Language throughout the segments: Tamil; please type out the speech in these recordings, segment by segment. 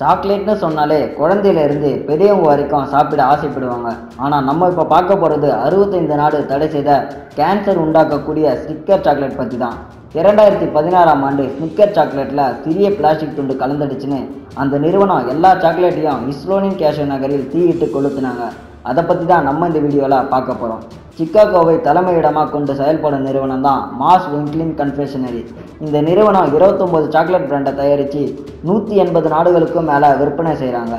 சாக்லேட்னு சொன்னாலே குழந்தையிலேருந்து பெரியவங்க வரைக்கும் சாப்பிட ஆசைப்படுவாங்க. ஆனால் நம்ம இப்போ பார்க்க போகிறது அறுபத்தைந்து நாடு தடை செய்த கேன்சர் உண்டாக்கக்கூடிய ஸ்னிக்கர் சாக்லேட் பற்றி தான் இரண்டாயிரத்தி பதினாறாம் ஆண்டு ஸ்னிக்கர் சாக்லேட்டில் சிறிய பிளாஸ்டிக் துண்டு கலந்துடுச்சுன்னு அந்த நிறுவனம் எல்லா சாக்லேட்டையும் இஸ்லோனின் கேஷோ நகரில் தீயிட்டு கொளுத்துனாங்க. அதை பற்றி தான் நம்ம இந்த வீடியோவில் பார்க்க போகிறோம் சிக்காகோவை தலைமையிடமாக கொண்டு செயல்படும் நிறுவனம் தான் மாஸ் விங்க்லின் கன்ஃபெஷனரி. இந்த நிறுவனம் இருபத்தொம்போது சாக்லேட் பிராண்டை தயாரித்து நூற்றி எண்பது நாடுகளுக்கும் மேலே விற்பனை செய்கிறாங்க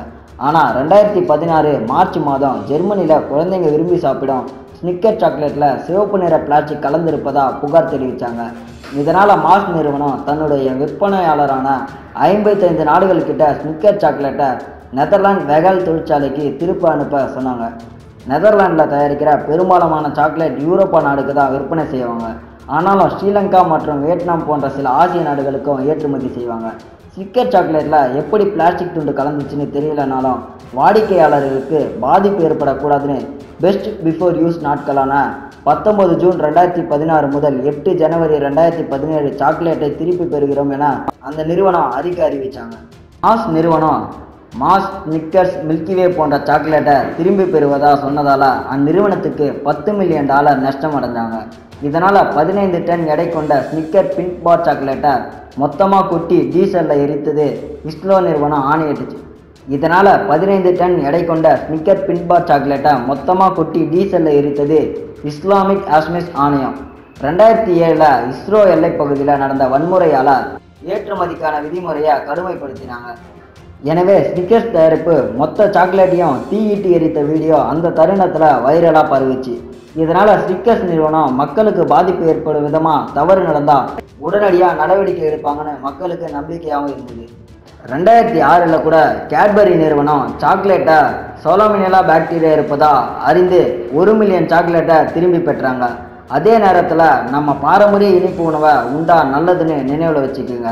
ஆனால் ரெண்டாயிரத்தி பதினாறு மார்ச் மாதம் ஜெர்மனியில் குழந்தைங்க விரும்பி சாப்பிடும் ஸ்னிக்கர் சாக்லேட்டில் சிவப்பு நிற பிளாஸ்டிக் கலந்திருப்பதா புகார் தெரிவித்தாங்க இதனால் மாஸ் நிறுவனம் தன்னுடைய விற்பனையாளரான ஐம்பத்தைந்து நாடுகள்கிட்ட ஸ்னிக்கர் சாக்லேட்டை நெதர்லாந்து வெகால் தொழிற்சாலைக்கு திருப்ப அனுப்ப சொன்னாங்க. நெதர்லாண்டில் தயாரிக்கிற பெரும்பாலான சாக்லேட் யூரோப்பா நாடுக்கு தான் விற்பனை செய்வாங்க. ஆனாலும் ஸ்ரீலங்கா மற்றும் வியட்நாம் போன்ற சில ஆசிய நாடுகளுக்கும் ஏற்றுமதி செய்வாங்க. சிக்கர் சாக்லேட்டில் எப்படி பிளாஸ்டிக் துண்டு கலந்துச்சுன்னு தெரியலனாலும் வாடிக்கையாளர்களுக்கு பாதிப்பு ஏற்படக்கூடாதுன்னு பெஸ்ட் பிஃபோர் யூஸ் நாட்களான பத்தொன்பது ஜூன் ரெண்டாயிரத்தி பதினாறு முதல் எட்டு ஜனவரி ரெண்டாயிரத்தி பதினேழு சாக்லேட்டை திருப்பி பெறுகிறோம் என அந்த நிறுவனம் அறிக்கை அறிவித்தாங்க ஆஸ் நிறுவனம் மாஸ் நிக்கர்ஸ் மில்கிவே போன்ற சாக்லேட்டை திரும்பி பெறுவதாக சொன்னதால் அந்நிறுவனத்துக்கு பத்து மில்லியன் டாலர் நஷ்டம் அடைஞ்சாங்க. இதனால் பதினைந்து டன் எடை கொண்ட ஸ்னிக்கர் பிங்க் பார் சாக்லேட்டை மொத்தமாக கொட்டி டீசலில் எரித்தது இஸ்லோ நிறுவனம் ஆணையிட்டுச்சு. இதனால் பதினைந்து டன் எடை கொண்ட ஸ்னிக்கர் பிங்க் பார் சாக்லேட்டை மொத்தமாக கொட்டி டீசலில் எரித்தது இஸ்லாமிக் ஆஸ்மிஸ் ஆணையம். ரெண்டாயிரத்தி ஏழில் இஸ்ரோ எல்லைப் பகுதியில் நடந்த வன்முறையால் ஏற்றுமதிக்கான விதிமுறையை கடுமைப்படுத்தினாங்க. எனவே ஸ்னிக்கர்ஸ் தயாரிப்பு மொத்த சாக்லேட்டையும் தீயிட்டு எரித்த வீடியோ அந்த தருணத்தில் வைரலாக பரவுச்சு. இதனால் ஸ்னிக்கர்ஸ் நிறுவனம் மக்களுக்கு பாதிப்பு ஏற்படும் விதமாக தவறு நடந்தால் உடனடியாக நடவடிக்கை எடுப்பாங்கன்னு மக்களுக்கு நம்பிக்கையாகவும் இருந்தது. ரெண்டாயிரத்தி ஆறில் கூட கேட்பரி நிறுவனம் சாக்லேட்டை சோலமினலா பாக்டீரியா இருப்பதா அறிந்து ஒரு மில்லியன் சாக்லேட்டை திரும்பி பெற்றாங்க. அதே நேரத்தில் நம்ம பாரம்பரிய இனிப்பு உணவை உண்டா நல்லதுன்னு நினைவில் வச்சுக்கோங்க.